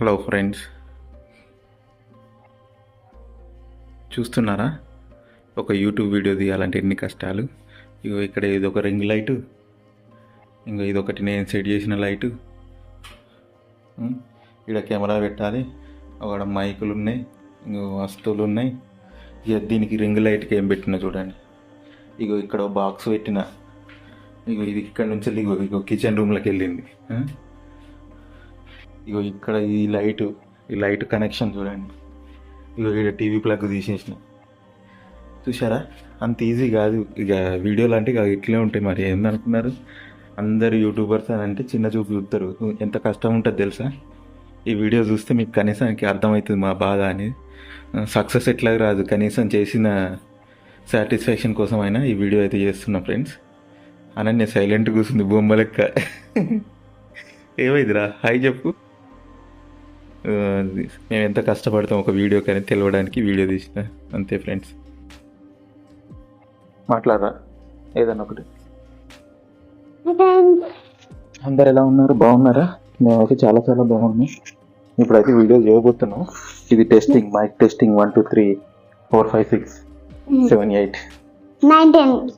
Hello friends. చూస్తున్నారా? ఒక YouTube video తీయాలంటే ఎన్ని కష్టాలు. ఇగో ఇక్కడ ఇది ఒక రింగ్ లైటు. ఇంకో ఇదొకటి నేను సెట్ చేసిన లైటు. ఇక్కడ కెమెరా పెట్టాలి. అక్కడ మైకులు ఉన్నాయి. ఇంకో వస్తువులు ఉన్నాయి. ఇక దీనికి రింగ్ లైట్కి ఏం పెట్టినా చూడండి. ఇగో ఇక్కడ బాక్స్ పెట్టిన. ఇగో ఇది ఇక్కడ నుంచి ఇగో ఇగో కిచెన్ రూమ్లోకి వెళ్ళింది. ఇగో ఇక్కడ ఈ లైట్ ఈ లైట్ కనెక్షన్ చూడండి. ఇగో ఇక్కడ టీవీ ప్లగ్ తీసేసిన. చూసారా అంత ఈజీ కాదు. ఇక వీడియోలు అంటే ఇక ఇట్లే ఉంటాయి మరి. ఏందనుకున్నారు? అందరు యూట్యూబర్స్ అని అంటే చిన్న చూపు చూస్తారు ఎంత కష్టం ఉంటుంది తెలుసా? ఈ వీడియో చూస్తే మీకు కనీసానికి అర్థమవుతుంది మా బాధ అనేది సక్సెస్ ఎట్లా రాదు. కనీసం చేసిన సాటిస్ఫాక్షన్ కోసం అయినా ఈ వీడియో అయితే చేస్తున్నా ఫ్రెండ్స్ అనన్య సైలెంట్ కూర్చుంది బొమ్మ లెక్క. ఏమైందిరా? హాయ్ చెప్పు. మేము ఎంత కష్టపడతాం ఒక వీడియో కానీ తెలవడానికి వీడియో తీసిన. అంతే ఫ్రెండ్స్. మాట్లాడరా? ఏదన్నా ఒకటి. అందరు ఎలా ఉన్నారు? బాగున్నారా? మేమైతే చాలా చాలా బాగున్నాం. ఇప్పుడైతే వీడియో చేయబోతున్నాం. ఇది testing mic testing one two three four five six seven eight nine ten